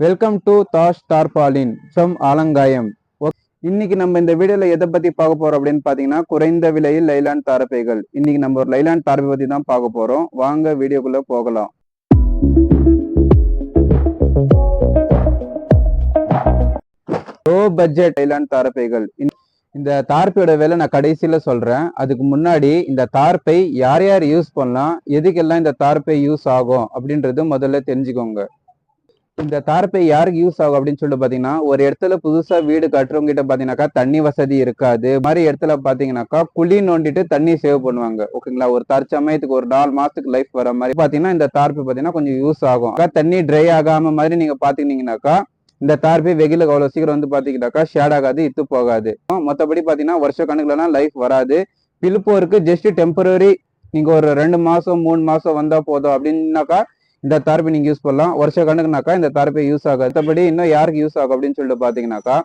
Welcome to Dash tarpaulin from Alangayam ஓ- இன்னைக்கு நம்ம இந்த வீடியோல எதை பத்தி பார்க்க போறோம் அப்படின்னு பாத்தீங்கன்னா குறைந்த விலையில் லைலாண்ட் தாரப்பைகள். இன்னைக்கு நம்ம ஒரு லைலாண்ட் தாரப்பை பத்தி தான் பார்க்க போறோம். வாங்க வீடியோக்குள்ள போகலாம். லோ பட்ஜெட் லைலாண்ட் தாரப்பைகள். இந்த தார்ப்பையோட விலை நான் கடைசியில சொல்றேன். அதுக்கு முன்னாடி இந்த தார்ப்பை யார் யார் யூஸ் பண்ணலாம் எதுக்கெல்லாம் இந்த தார்ப்பை யூஸ் ஆகும் அப்படின்றது முதல்ல தெரிஞ்சுக்கோங்க. இந்த தார்ப்பை யாருக்கு யூஸ் ஆகும் அப்படின்னு சொல்லிட்டு பாத்தீங்கன்னா ஒரு இடத்துல புதுசா வீடு கட்டுறவங்க கிட்ட பாத்தீங்கன்னாக்கா தண்ணி வசதி இருக்காது. மாதிரி இடத்துல பாத்தீங்கன்னாக்கா குழி நோண்டிட்டு தண்ணி சேவ் பண்ணுவாங்க. ஓகேங்களா ஒரு தற்சமயத்துக்கு ஒரு நாலு மாசத்துக்கு லைஃப் வர மாதிரி பாத்தீங்கன்னா இந்த தார்ப்பு பாத்தீங்கன்னா கொஞ்சம் யூஸ் ஆகும். தண்ணி ட்ரை ஆகாம மாதிரி நீங்க பாத்தீங்கன்னாக்கா இந்த தார்ப்பை வெயிலுக்கு அவ்வளவு சீக்கிரம் வந்து பாத்தீங்கன்னாக்கா ஷேட் ஆகாது இத்து போகாது. மற்றபடி பாத்தீங்கன்னா வருஷ கணக்குலலாம் லைஃப் வராது. பில்போருக்கு ஜஸ்ட் டெம்பரரி நீங்க ஒரு ரெண்டு மாசம் மூணு மாசம் வந்தா போதும். அப்படின்னாக்கா இந்த தார்ப்பை நீங்கள் யூஸ் பண்ணலாம். வருஷ கணக்குனாக்கா இந்த தார்ப்பை யூஸ் ஆகும் மற்றபடி இன்னும் யாருக்கு யூஸ் ஆகும் அப்படின்னு சொல்லிட்டு பார்த்தீங்கன்னாக்கா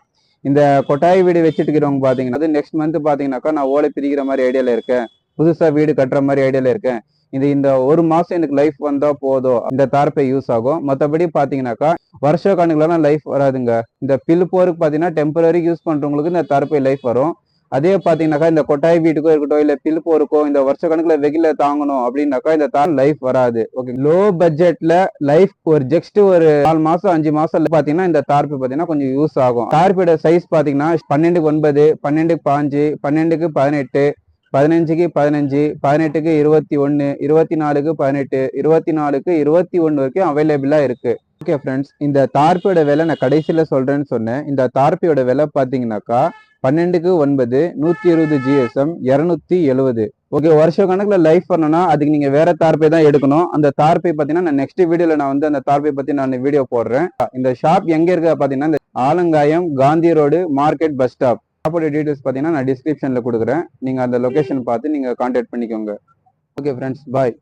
இந்த கொட்டாய் வீடு வச்சுட்டு இருக்கிறவங்க அது நெக்ஸ்ட் மந்த் பார்த்தீங்கன்னாக்கா நான் ஓலை பிரிக்கிற மாதிரி ஐடியாவில் இருக்கேன். புதுசாக வீடு கட்டுற மாதிரி ஐடியாவில் இருக்கேன். இது இந்த ஒரு மாதம் எனக்கு லைஃப் வந்தால் போதும். இந்த தார்ப்பை யூஸ் ஆகும். மற்றபடி பார்த்தீங்கன்னாக்கா வருஷ கணக்குலாம் லைஃப் வராதுங்க. இந்த பில் போருக்கு பார்த்தீங்கன்னா டெம்பரரிக்கு யூஸ் பண்ணுறவங்களுக்கு இந்த தார்ப்பை லைஃப் வரும். அதே பார்த்தீங்கன்னாக்கா இந்த கொட்டாய் வீட்டுக்கோ இருக்கட்டும் இல்லை பில் இருக்கோ இந்த வருஷ கணக்கில் வெயில தாங்கணும் அப்படின்னாக்கா இந்த தார் லைஃப் வராது. ஓகே லோ பட்ஜெட்ல லைஃப் ஒரு ஜஸ்ட் ஒரு நாலு மாசம் அஞ்சு மாசம் பாத்தீங்கன்னா இந்த தார்ப்பு பாத்தீங்கன்னா கொஞ்சம் யூஸ் ஆகும். தார்ப்போட சைஸ் பாத்தீங்கன்னா பன்னெண்டுக்கு ஒன்பது பன்னெண்டுக்கு பாஞ்சு பன்னெண்டுக்கு பதினெட்டு பதினஞ்சுக்கு பதினஞ்சு பதினெட்டுக்கு இருபத்தி ஒன்று இருபத்தி நாலுக்கு பதினெட்டு இருபத்தி நாலுக்கு இருபத்தி ஒன்று வரைக்கும் அவைலபிளாக இருக்கு. ஓகே ஃப்ரெண்ட்ஸ் இந்த தார்ப்போட விலை நான் கடைசியில் சொல்கிறேன்னு சொன்னேன். இந்த தார்ப்பியோட விலை பார்த்தீங்கன்னாக்கா பன்னெண்டுக்கு ஒன்பது நூத்தி இருபது ஜிஎஸ்எம் இருநூத்தி எழுவது. ஓகே வருஷ கணக்குல லைஃப் பண்ணணும்னா அதுக்கு நீங்க வேற தார்ப்பை தான் எடுக்கணும். அந்த தார்ப்பை பாத்தீங்கன்னா நான் நெக்ஸ்ட் வீடியோல நான் வந்து அந்த தார்ப்பை பத்தி நான் வீடியோ போடுறேன். இந்த ஷாப் எங்க இருக்கு பாத்தீங்கன்னா இந்த Alangayam Gandhi road market bus stop ஷாப்போட டீடைல்ஸ் பாத்தீங்கன்னா நான் டிஸ்கிரிப்ஷன்ல கொடுக்குறேன். நீங்க அந்த லொகேஷன் பார்த்து நீங்க கான்டாக்ட் பண்ணிக்கோங்க. Okay friends bye